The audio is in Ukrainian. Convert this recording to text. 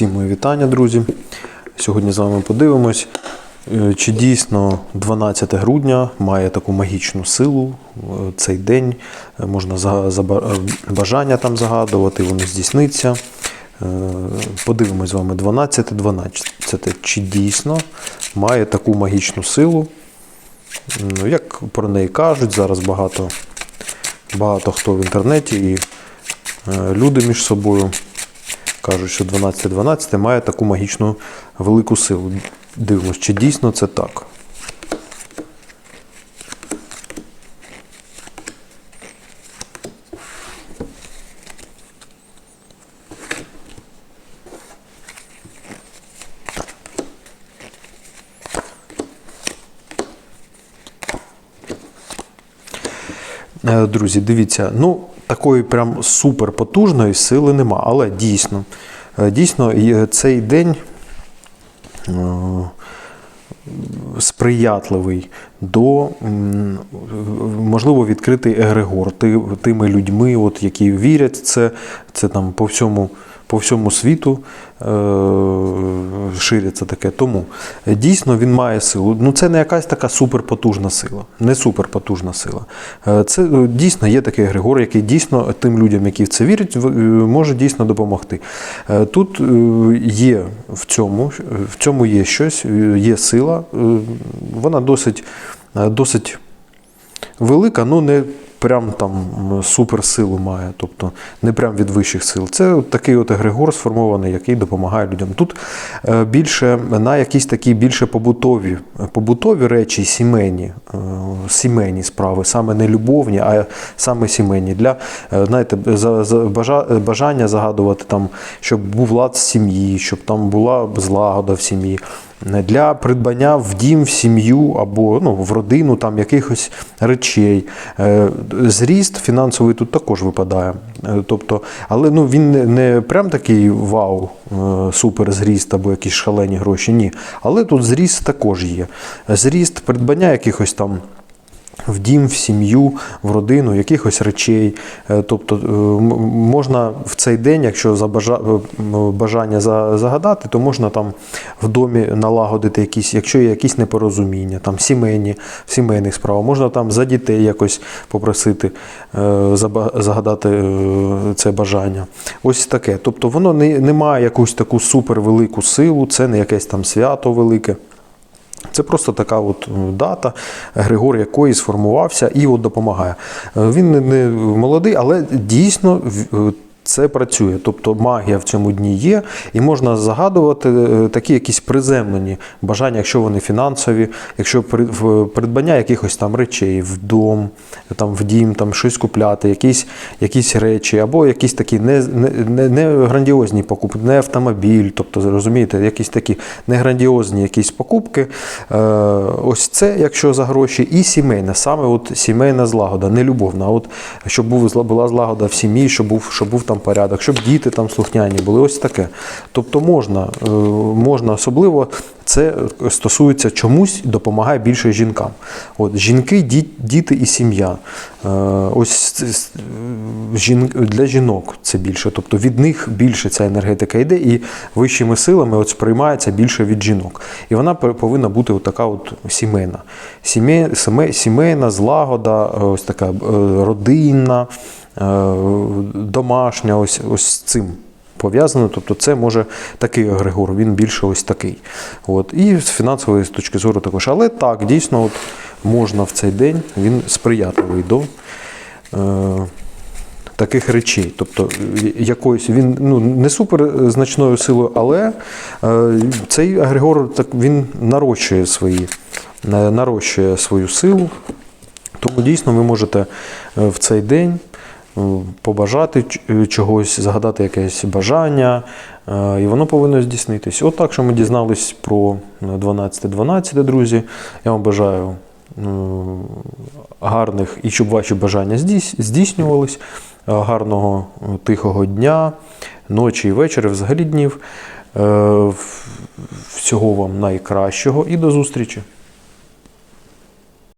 Всім мої вітання, друзі. Сьогодні з вами подивимось, е, чи дійсно 12 грудня має таку магічну силу. Е, Цей день е, можна бажання там загадувати, воно здійсниться. Подивимось з вами 12 12 чи дійсно має таку магічну силу. Ну, як про неї кажуть, зараз багато, багато хто в інтернеті і люди між собою кажуть, що 12-12 має таку магічну велику силу. Дивимось, чи дійсно це так. Друзі, дивіться, ну такої прям супер потужної сили нема, але дійсно, е, дійсно, цей день е, сприятливий до можливо відкритий егрегор тими людьми, от, які вірять це, це там по всьому. По всьому світу е, шириться таке. Тому е, дійсно він має силу. Ну це не якась така суперпотужна сила, не суперпотужна сила. Е, це е, дійсно є такий Григор, який дійсно тим людям, які в це вірять, може дійсно допомогти. Тут є в цьому, в цьому є щось, є сила. Вона досить, досить велика, ну не прям там суперсилу має, тобто не прям від вищих сил. Це такий от егрегор сформований, який допомагає людям. Тут е, більше на якісь такі більше побутові, побутові речі, сімейні, е, сімейні справи, саме не любовні, а саме сімейні. Для е, знаєте, бажання загадувати там, щоб був лад в сім'ї, щоб там була злагода в сім'ї для придбання в дім, в сім'ю або ну, в родину там якихось речей. Е, Зріст фінансовий тут також випадає. Е, Тобто, але ну, він не, прям такий вау, е, супер зріст або якісь шалені гроші. Ні. Але тут зріст також є. Зріст придбання якихось там. В дім, в сім'ю, в родину, якихось речей. Е, Тобто е, можна в цей день, якщо за е, м, бажання за- загадати, то можна там в домі налагодити якісь, якщо є якісь непорозуміння, там сімейні, сімейних справах, можна там за дітей якось попросити загадати це бажання. Ось таке. Тобто воно не, не має якусь таку супервелику силу, це не якесь там свято велике. Це просто така от е, дата, Григор якої сформувався і от допомагає. Е, Він не- молодий, але дійсно е, це працює. Тобто магія в цьому дні є, і можна загадувати е, такі якісь приземлені бажання, якщо вони фінансові, якщо придбання якихось там речей в дом, там в дім, там щось купляти, якісь, якісь речі, або якісь такі не, не, не, грандіозні покупки, не автомобіль, тобто розумієте, якісь такі не грандіозні якісь покупки. Е, ось це, якщо за гроші, і сімейне, саме от сімейна злагода, не любовна. От щоб була злагода в сім'ї, щоб був, щоб був там порядок, щоб діти там слухняні були. Ось таке. Тобто можна, е, можна особливо. Це стосується чомусь допомагає більше жінкам. От жінки, діти і сім'я. Е, Ось е, для жінок це більше. Тобто від них більше ця енергетика йде, і вищими силами от сприймається більше від жінок. І вона повинна бути от така от сімейна. Сімейна злагода, е, ось така е, родинна, е, домашня, ось, ось цим пов'язано. Тобто це може такий Григор, він більше ось такий. От. І з фінансової точки зору також. Але так, дійсно, от можна в цей день, він сприятливий до. Е, Таких речей, тобто е, якоїсь він ну не супер значною силою, але е, цей Агрегор так він нарощує свої, е, нарощує свою силу. Тому дійсно ви можете е, в цей день побажати е, чогось, загадати якесь бажання, е, і воно повинно здійснитись. От так, що ми дізнались про 12-12, друзі. Я вам бажаю е, гарних і щоб ваші бажання здійснювались, е, гарного е, тихого дня, ночі і вечора, взагалі днів. Е, Всього вам найкращого і до зустрічі!